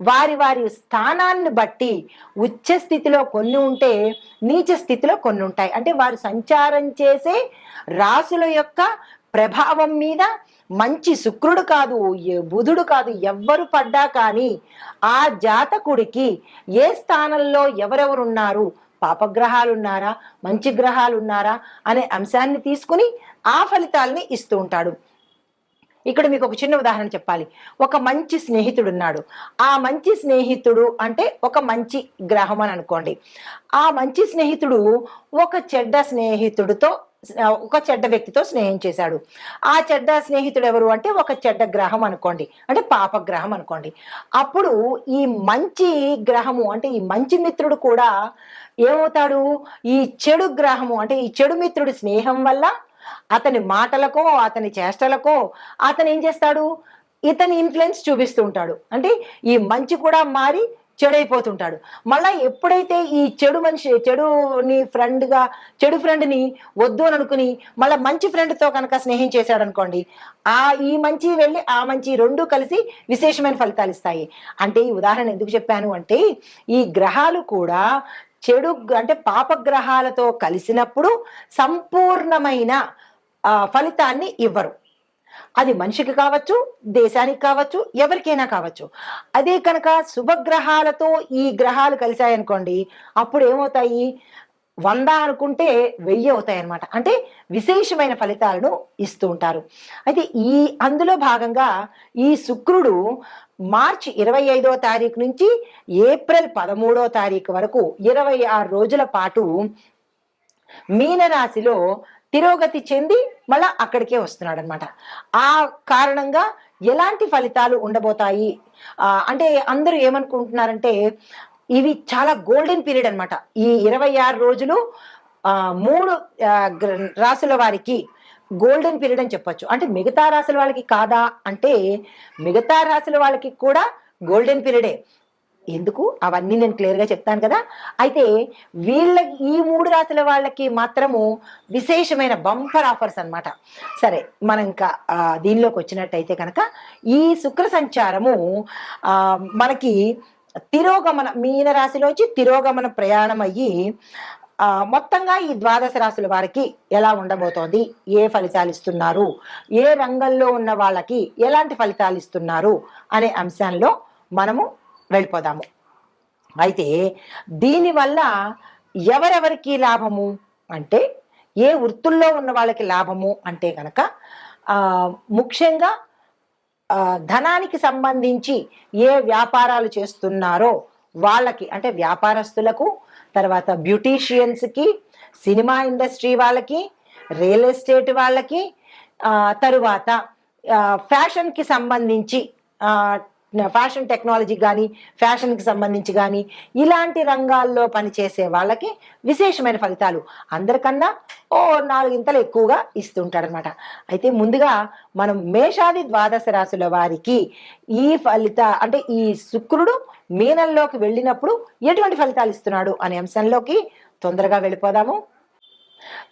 వారి వారి స్థానాన్ని బట్టి ఉచ్చ స్థితిలో కొన్ని ఉంటే నీచ స్థితిలో కొన్ని ఉంటాయి. అంటే వారు సంచారం చేసే రాసుల యొక్క ప్రభావం మీద మంచి శుక్రుడు కాదు బుధుడు కాదు ఎవ్వరు పడ్డా కానీ ఆ జాతకుడికి ఏ స్థానంలో ఎవరెవరు ఉన్నారు పాపగ్రహాలు ఉన్నారా మంచి గ్రహాలు ఉన్నారా అనే అంశాన్ని తీసుకుని ఆ ఫలితాలని ఇస్తూ ఉంటాడు. ఇక్కడ మీకు ఒక చిన్న ఉదాహరణ చెప్పాలి. ఒక మంచి స్నేహితుడు ఉన్నాడు ఆ మంచి స్నేహితుడు అంటే ఒక మంచి గ్రహం అని అనుకోండి. ఆ మంచి స్నేహితుడు ఒక చెడ్డ స్నేహితుడితో ఒక చెడ్డ వ్యక్తితో స్నేహం చేశాడు. ఆ చెడ్డ స్నేహితుడు ఎవరు అంటే ఒక చెడ్డ గ్రహం అనుకోండి. అంటే పాప గ్రహం అనుకోండి. అప్పుడు ఈ మంచి గ్రహము అంటే ఈ మంచి మిత్రుడు కూడా ఏమవుతాడు? ఈ చెడు గ్రహము అంటే ఈ చెడు మిత్రుడి స్నేహం వల్ల అతని మాటలకో అతని చేష్టలకో అతను ఏం చేస్తాడు? ఇతని ఇన్ఫ్లుయెన్స్ చూపిస్తూ ఉంటాడు. అంటే ఈ మంచి కూడా మారి చెడైపోతుంటాడు. మళ్ళా ఎప్పుడైతే ఈ చెడు మనిషి చెడుని ఫ్రెండ్గా చెడు ఫ్రెండ్ని వద్దు అని అనుకుని మళ్ళీ మంచి ఫ్రెండ్తో కనుక స్నేహం చేశాడు అనుకోండి ఆ ఈ మంచి వెళ్ళి ఆ మంచి రెండు కలిసి విశేషమైన ఫలితాలు ఇస్తాయి. అంటే ఈ ఉదాహరణ ఎందుకు చెప్పాను అంటే ఈ గ్రహాలు కూడా చెడు అంటే పాపగ్రహాలతో కలిసినప్పుడు సంపూర్ణమైన ఫలితాన్ని ఇవ్వరు. అది మనిషికి కావచ్చు దేశానికి కావచ్చు ఎవరికైనా కావచ్చు. అదే కనుక శుభగ్రహాలతో ఈ గ్రహాలు కలిశాయనుకోండి అప్పుడు ఏమవుతాయి వంద అనుకుంటే వెయ్యి అవుతాయన్నమాట. అంటే విశేషమైన ఫలితాలను ఇస్తూ ఉంటారు. అయితే ఈ అందులో భాగంగా ఈ శుక్రుడు మార్చి ఇరవై ఐదో తారీఖు నుంచి ఏప్రిల్ పదమూడో తారీఖు వరకు ఇరవై ఆరు రోజుల పాటు మీనరాశిలో తిరోగతి చెంది మళ్ళా అక్కడికే వస్తున్నాడు అనమాట ఆ కారణంగా ఎలాంటి ఫలితాలు ఉండబోతాయి? అంటే అందరూ ఏమనుకుంటున్నారంటే ఇవి చాలా గోల్డెన్ పీరియడ్ అనమాట ఈ ఇరవై ఆరు రోజులు మూడు గ్ర- రాసుల వారికి గోల్డెన్ పీరియడ్ అని చెప్పొచ్చు. అంటే మిగతా రాసుల వాళ్ళకి కాదా అంటే మిగతా రాసుల వాళ్ళకి కూడా గోల్డెన్ పీరియడే ఎందుకు? అవన్నీ నేను క్లియర్గా చెప్తాను కదా. అయితే వీళ్ళ ఈ మూడు రాశుల వాళ్ళకి మాత్రము విశేషమైన బంపర్ ఆఫర్స్ అన్నమాట. సరే మనం ఇంకా దీనిలోకి వచ్చినట్టయితే కనుక ఈ శుక్ర సంచారము మనకి తిరోగమన మీన రాశిలోంచి తిరోగమన ప్రయాణం అయ్యి మొత్తంగా ఈ ద్వాదశ రాశుల వారికి ఎలా ఉండబోతోంది? ఏ ఫలితాలు ఇస్తున్నారు? ఏ రంగంలో ఉన్న వాళ్ళకి ఎలాంటి ఫలితాలు ఇస్తున్నారు? అనే అంశంలో మనము వెళ్ళిపోదాము. అయితే దీనివల్ల ఎవరెవరికి లాభము? అంటే ఏ వృత్తుల్లో ఉన్న వాళ్ళకి లాభము? అంటే కనుక ముఖ్యంగా ధనానికి సంబంధించి ఏ వ్యాపారాలు చేస్తున్నారో వాళ్ళకి అంటే వ్యాపారస్తులకు తర్వాత బ్యూటీషియన్స్కి సినిమా ఇండస్ట్రీ వాళ్ళకి రియల్ ఎస్టేట్ వాళ్ళకి తరువాత ఫ్యాషన్కి సంబంధించి ఫ్యాషన్ టెక్నాలజీ కానీ ఫ్యాషన్కి సంబంధించి కానీ ఇలాంటి రంగాల్లో పనిచేసే వాళ్ళకి విశేషమైన ఫలితాలు అందరికన్నా ఓ నాలుగింతలు ఎక్కువగా ఇస్తుంటాడనమాట అయితే ముందుగా మనం మేషాది ద్వాదశ రాశుల వారికి ఈ ఫలిత అంటే ఈ శుక్రుడు మీనంలోకి వెళ్ళినప్పుడు ఎటువంటి ఫలితాలు ఇస్తున్నాడు అనే అంశంలోకి తొందరగా వెళ్ళిపోదాము.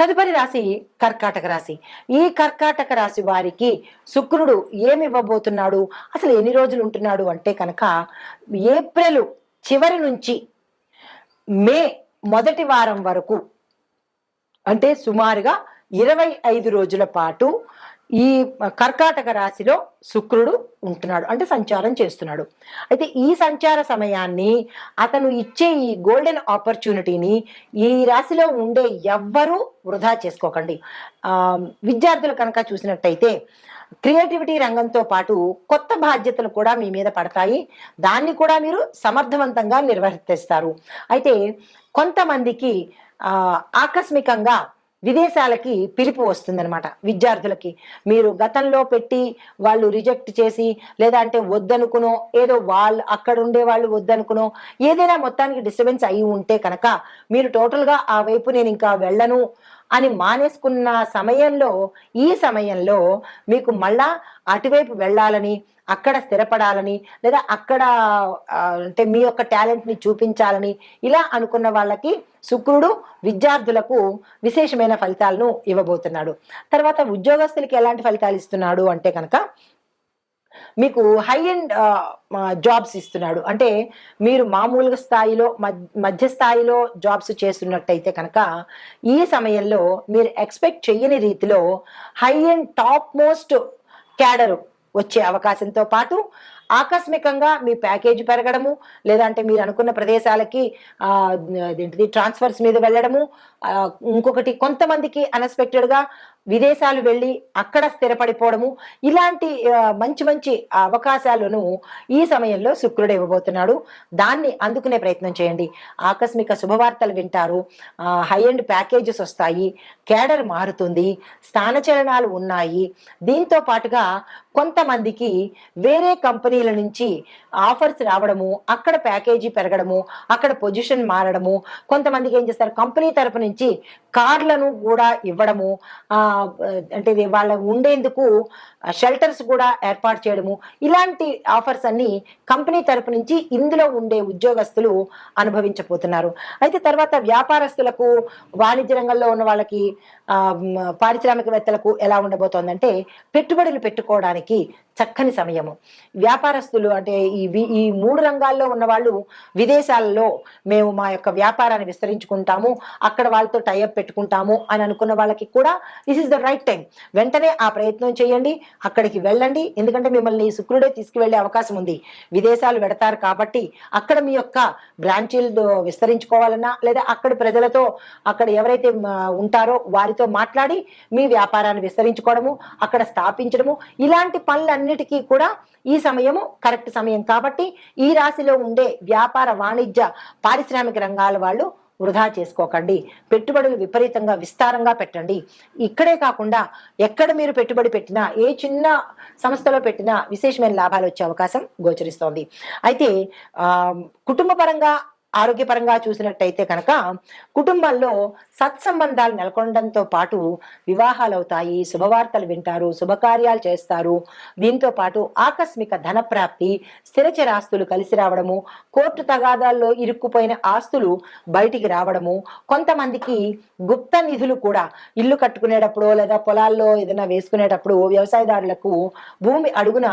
తదుపరి రాశి కర్కాటక రాశి. ఈ కర్కాటక రాశి వారికి శుక్రుడు ఏమి ఇవ్వబోతున్నాడు? అసలు ఎన్ని రోజులు ఉంటున్నాడు అంటే కనుక ఏప్రిల్ చివరి నుంచి మే మొదటి వారం వరకు అంటే సుమారుగా ఇరవై ఐదు రోజుల పాటు ఈ కర్కాటక రాశిలో శుక్రుడు ఉంటున్నాడు అంటే సంచారం చేస్తున్నాడు. అయితే ఈ సంచార సమయాన్ని అతను ఇచ్చే ఈ గోల్డెన్ ఆపర్చునిటీని ఈ రాశిలో ఉండే ఎవ్వరూ వృధా చేసుకోకండి. విద్యార్థులు కనుక చూసినట్టయితే క్రియేటివిటీ రంగంతో పాటు కొత్త బాధ్యతలు కూడా మీ మీద పడతాయి. దాన్ని కూడా మీరు సమర్థవంతంగా నిర్వర్తిస్తారు. అయితే కొంతమందికి ఆకస్మికంగా విదేశాలకి పిలుపు వస్తుందనమాట విద్యార్థులకి. మీరు గతంలో పెట్టి వాళ్ళు రిజెక్ట్ చేసి లేదా అంటే వద్దనుకునో ఏదో వాళ్ళు అక్కడ ఉండే వాళ్ళు వద్దనుకునో ఏదైనా మొత్తానికి డిస్టర్బెన్స్ అయి ఉంటే కనుక మీరు టోటల్గా ఆ వైపు నేను ఇంకా వెళ్ళను అని మానేసుకున్న సమయంలో ఈ సమయంలో మీకు మళ్ళా అటువైపు వెళ్ళాలని అక్కడ స్థిరపడాలని లేదా అక్కడ అంటే మీ యొక్క టాలెంట్ని చూపించాలని ఇలా అనుకున్న వాళ్ళకి శుక్రుడు విద్యార్థులకు విశేషమైన ఫలితాలను ఇవ్వబోతున్నాడు. తర్వాత ఉద్యోగస్తులకి ఎలాంటి ఫలితాలు ఇస్తున్నాడు అంటే కనుక మీకు హై అండ్ జాబ్స్ ఇస్తున్నాడు. అంటే మీరు మామూలుగా స్థాయిలో మధ్య- మధ్య స్థాయిలో జాబ్స్ చేస్తున్నట్టయితే కనుక ఈ సమయంలో మీరు ఎక్స్పెక్ట్ చేయని రీతిలో high and top most cadre వచ్చే అవకాశంతో పాటు ఆకస్మికంగా మీ ప్యాకేజ్ పెరగడము లేదంటే మీరు అనుకున్న ప్రదేశాలకి ఏంటిది ట్రాన్స్ఫర్స్ మీద వెళ్ళడము ఇంకొకటి కొంతమందికి అన్ఎక్స్పెక్టెడ్గా విదేశాలు వెళ్ళి అక్కడ స్థిరపడిపోవడము ఇలాంటి మంచి మంచి అవకాశాలను ఈ సమయంలో శుక్రుడు ఇవ్వబోతున్నాడు. దాన్ని అందుకునే ప్రయత్నం చేయండి. ఆకస్మిక శుభవార్తలు వింటారు. హై అండ్ ప్యాకేజెస్ వస్తాయి. కేడర్ మారుతుంది. స్థానచలనాలు ఉన్నాయి. దీంతో పాటుగా కొంతమందికి వేరే కంపెనీల నుంచి ఆఫర్స్ రావడము అక్కడ ప్యాకేజీ పెరగడము అక్కడ పొజిషన్ మారడము. కొంతమందికి ఏం చేస్తారు? కంపెనీ తరపు నుంచి కార్లను కూడా ఇవ్వడము. ఆ, అంటే ఇది వాళ్ళ ఉండేందుకు షెల్టర్స్ కూడా ఏర్పాటు చేయడము ఇలాంటి ఆఫర్స్ అన్ని కంపెనీ తరపు నుంచి ఇందులో ఉండే ఉద్యోగస్తులు అనుభవించబోతున్నారు. అయితే తర్వాత వ్యాపారస్తులకు వాణిజ్య రంగంలో ఉన్న వాళ్ళకి పారిశ్రామికవేత్తలకు ఎలా ఉండబోతోందంటే పెట్టుబడులు పెట్టుకోవడానికి చక్కని సమయము. వ్యాపారస్తులు అంటే ఈ ఈ మూడు రంగాల్లో ఉన్న వాళ్ళు విదేశాలలో మేము మా యొక్క వ్యాపారాన్ని విస్తరించుకుంటాము అక్కడ వాళ్ళతో టైఅప్ పెట్టుకుంటాము అని అనుకున్న వాళ్ళకి కూడా this is the right time వెంటనే ఆ ప్రయత్నం చేయండి అక్కడికి వెళ్ళండి ఎందుకంటే మిమ్మల్ని శుక్రుడే తీసుకువెళ్ళే అవకాశం ఉంది. విదేశాలు పెడతారు కాబట్టి అక్కడ మీ యొక్క బ్రాంచీలు విస్తరించుకోవాలన్నా లేదా అక్కడ ప్రజలతో అక్కడ ఎవరైతే ఉంటారో వారితో మాట్లాడి మీ వ్యాపారాన్ని విస్తరించుకోవడము అక్కడ స్థాపించడము ఇలాంటి పనులన్నీ పనులన్నిటికీ కూడా ఈ సమయము కరెక్ట్ సమయం. కాబట్టి ఈ రాశిలో ఉండే వ్యాపార వాణిజ్య పారిశ్రామిక రంగాల వాళ్ళు వృధా చేసుకోకండి. పెట్టుబడులు విపరీతంగా విస్తారంగా పెట్టండి. ఇక్కడే కాకుండా ఎక్కడ మీరు పెట్టుబడి పెట్టినా ఏ చిన్న సంస్థలో పెట్టినా విశేషమైన లాభాలు వచ్చే అవకాశం గోచరిస్తోంది. అయితే కుటుంబపరంగా కుటుంబ పరంగా ఆరోగ్యపరంగా చూసినట్టయితే కనుక కుటుంబంలో సత్సంబంధాలు నెలకొనడంతో పాటు వివాహాలు అవుతాయి శుభవార్తలు వింటారు శుభకార్యాలు చేస్తారు. దీంతో పాటు ఆకస్మిక ధన ప్రాప్తి స్థిరచర ఆస్తులు కలిసి రావడము కోర్టు తగాదాల్లో ఇరుక్కుపోయిన ఆస్తులు బయటికి రావడము కొంతమందికి గుప్త నిధులు కూడా ఇల్లు కట్టుకునేటప్పుడు లేదా పొలాల్లో ఏదైనా వేసుకునేటప్పుడు వ్యవసాయదారులకు భూమి అడుగున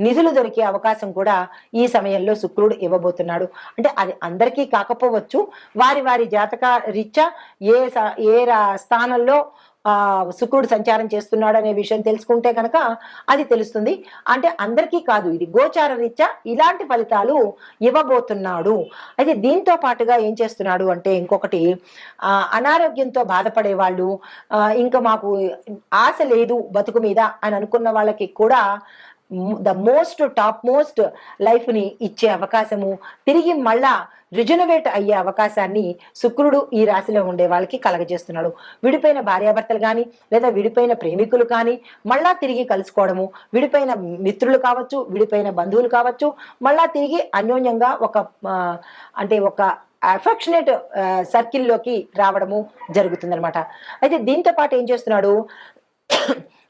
నిధులు దొరికే అవకాశం కూడా ఈ సమయంలో శుక్రుడు ఇవ్వబోతున్నాడు. అంటే అది అందరికీ కాకపోవచ్చు. వారి వారి జాతక రీత్యా ఏ ఏ రా- స్థానంలో ఆ శుక్రుడు సంచారం చేస్తున్నాడు అనే విషయం తెలుసుకుంటే కనుక అది తెలుస్తుంది. అంటే అందరికీ కాదు ఇది గోచార రీత్యా ఇలాంటి ఫలితాలు ఇవ్వబోతున్నాడు. అయితే దీంతో పాటుగా ఏం చేస్తున్నాడు అంటే ఇంకొకటి అనారోగ్యంతో బాధపడే వాళ్ళు ఇంకా మాకు ఆశ లేదు బతుకు మీద అని అనుకున్న వాళ్ళకి కూడా ద మోస్ట్ టాప్ మోస్ట్ లైఫ్ని ఇచ్చే అవకాశము. తిరిగి మళ్ళా రిజనవేట్ అయ్యే అవకాశాన్ని శుక్రుడు ఈ రాశిలో ఉండే వాళ్ళకి కలగజేస్తున్నాడు. విడిపోయిన భార్యాభర్తలు కానీ లేదా విడిపోయిన ప్రేమికులు కానీ మళ్ళా తిరిగి కలుసుకోవడము. విడిపోయిన మిత్రులు కావచ్చు విడిపోయిన బంధువులు కావచ్చు మళ్ళా తిరిగి అన్యోన్యంగా ఒక అంటే ఒక అఫెక్షనేట్ సర్కిల్లోకి రావడము జరుగుతుందనమాట అయితే దీంతో పాటు ఏం చేస్తున్నాడు?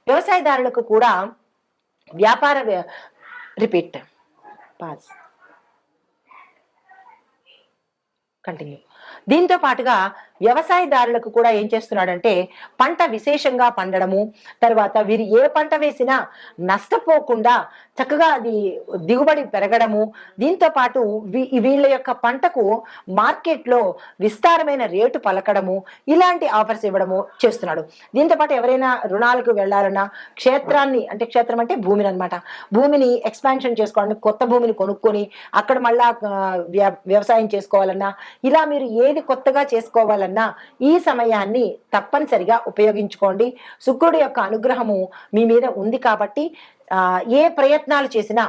వ్యవసాయదారులకు కూడా వ్యాపార రిపీట్. Pass continue. దీంతో పాటుగా వ్యవసాయదారులకు కూడా ఏం చేస్తున్నాడంటే పంట విశేషంగా పండడము తర్వాత వీరు ఏ పంట వేసినా నష్టపోకుండా చక్కగా అది దిగుబడి పెరగడము దీంతో పాటు వీ- వీళ్ళ యొక్క పంటకు మార్కెట్లో విస్తారమైన రేటు పలకడము ఇలాంటి ఆఫర్స్ ఇవ్వడము చేస్తున్నాడు. దీంతో పాటు ఎవరైనా రుణాలకు వెళ్ళాలన్నా క్షేత్రాన్ని అంటే క్షేత్రం అంటే భూమిని అనమాట భూమిని ఎక్స్పాన్షన్ చేసుకోవాలని కొత్త భూమిని కొనుక్కొని అక్కడ మళ్ళా వ్యవసాయం చేసుకోవాలన్నా ఇలా మీరు ఏది కొత్తగా చేసుకోవాలన్నా ఈ సమయాన్ని తప్పనిసరిగా ఉపయోగించుకోండి. శుక్రుడి యొక్క అనుగ్రహము మీ మీద ఉంది కాబట్టి ఏ ప్రయత్నాలు చేసినా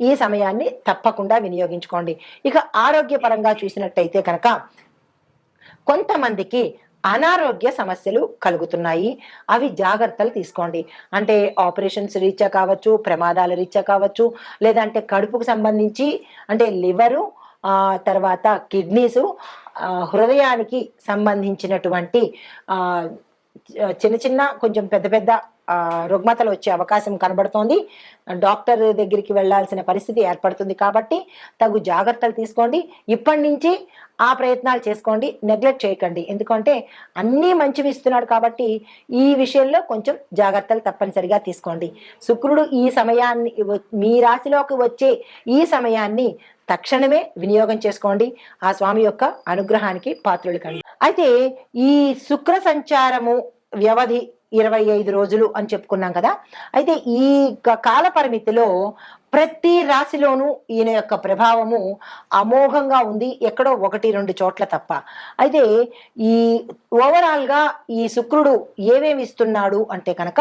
ఈ సమయాన్ని తప్పకుండా వినియోగించుకోండి. ఇక ఆరోగ్యపరంగా చూసినట్టయితే కనుక కొంతమందికి అనారోగ్య సమస్యలు కలుగుతున్నాయి. అవి జాగ్రత్తలు తీసుకోండి. అంటే ఆపరేషన్స్ రీత్యా కావచ్చు ప్రమాదాల రీత్యా కావచ్చు లేదంటే కడుపుకు సంబంధించి అంటే లివరు తర్వాత కిడ్నీసు హృదయానికి సంబంధించినటువంటి ఆ, చిన్న చిన్న కొంచెం పెద్ద పెద్ద రుగ్మతలు వచ్చే అవకాశం కనబడుతోంది. డాక్టర్ దగ్గరికి వెళ్ళాల్సిన పరిస్థితి ఏర్పడుతుంది కాబట్టి తగు జాగ్రత్తలు తీసుకోండి. ఇప్పటి నుంచి ఆ ప్రయత్నాలు చేసుకోండి. నెగ్లెక్ట్ చేయకండి. ఎందుకంటే అన్నీ మంచివి ఇస్తున్నాడు కాబట్టి ఈ విషయంలో కొంచెం జాగ్రత్తలు తప్పనిసరిగా తీసుకోండి. శుక్రుడు ఈ సమయాన్ని వ- మీ రాశిలోకి వచ్చే ఈ సమయాన్ని తక్షణమే వినియోగం చేసుకోండి. ఆ స్వామి యొక్క అనుగ్రహానికి పాత్రులు కండి. అయితే ఈ శుక్ర సంచారము వ్యవధి ఇరవై ఐదు రోజులు అని చెప్పుకున్నాం కదా. అయితే ఈ కాల పరిమితిలో ప్రతి రాశిలోనూ ఈయన యొక్క ప్రభావము అమోఘంగా ఉంది ఎక్కడో ఒకటి రెండు చోట్ల తప్ప. అయితే ఈ ఓవరాల్గా ఈ శుక్రుడు ఏమేమి ఇస్తున్నాడు అంటే కనుక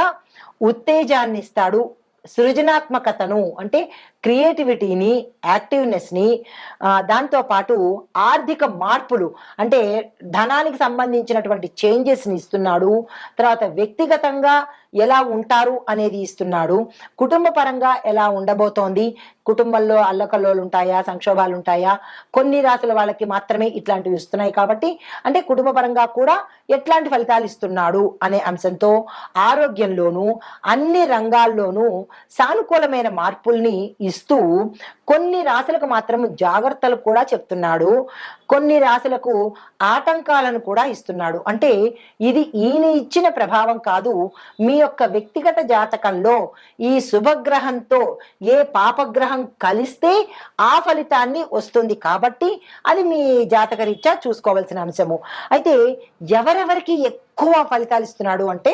ఉత్తేజాన్ని ఇస్తాడు సృజనాత్మకతను అంటే క్రియేటివిటీని యాక్టివ్నెస్ని దాంతో పాటు ఆర్థిక మార్పులు అంటే ధనానికి సంబంధించినటువంటి చేంజెస్ని ఇస్తున్నాడు తర్వాత వ్యక్తిగతంగా ఎలా ఉంటారు అనేది ఇస్తున్నాడు కుటుంబ పరంగా ఎలా ఉండబోతోంది కుటుంబంలో అల్లకల్లోలు ఉంటాయా సంక్షోభాలు ఉంటాయా కొన్ని రాసుల వాళ్ళకి మాత్రమే ఇట్లాంటివి ఇస్తున్నాయి కాబట్టి అంటే కుటుంబ పరంగా కూడా ఎట్లాంటి ఫలితాలు ఇస్తున్నాడు అనే అంశంతో ఆరోగ్యంలోనూ అన్ని రంగాల్లోనూ సానుకూలమైన మార్పుల్ని ఇస్తూ కొన్ని రాశులకు మాత్రం జాగ్రత్తలు కూడా చెప్తున్నాడు. కొన్ని రాశులకు ఆటంకాలను కూడా ఇస్తున్నాడు. అంటే ఇది ఈయన ఇచ్చిన ప్రభావం కాదు. మీ యొక్క వ్యక్తిగత జాతకంలో ఈ శుభగ్రహంతో ఏ పాపగ్రహం కలిస్తే ఆ ఫలితాన్ని వస్తుంది కాబట్టి అది మీ జాతక రీత్యా చూసుకోవాల్సిన అంశము. అయితే ఎవరెవరికి ఎక్కువ ఫలితాలు ఇస్తున్నాడు అంటే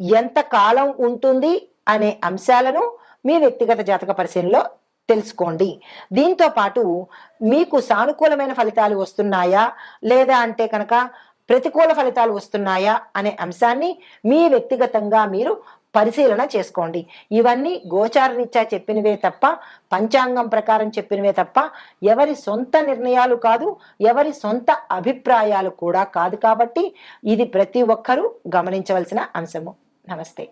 ఎంత కాలం ఉంటుంది అనే అంశాలను మీ వ్యక్తిగత జాతక పరిశీలనలో తెలుసుకోండి. దీంతో పాటు మీకు సానుకూలమైన ఫలితాలు వస్తున్నాయా? లేదా అంటే కనుక ప్రతికూల ఫలితాలు వస్తున్నాయా? అనే అంశాన్ని మీ వ్యక్తిగతంగా మీరు పరిశీలన చేసుకోండి. ఇవన్నీ గోచార రీత్యా చెప్పినవే తప్ప పంచాంగం ప్రకారం చెప్పినవే తప్ప ఎవరి సొంత నిర్ణయాలు కాదు ఎవరి సొంత అభిప్రాయాలు కూడా కాదు కాబట్టి ఇది ప్రతి ఒక్కరూ గమనించవలసిన అంశము. నమస్తే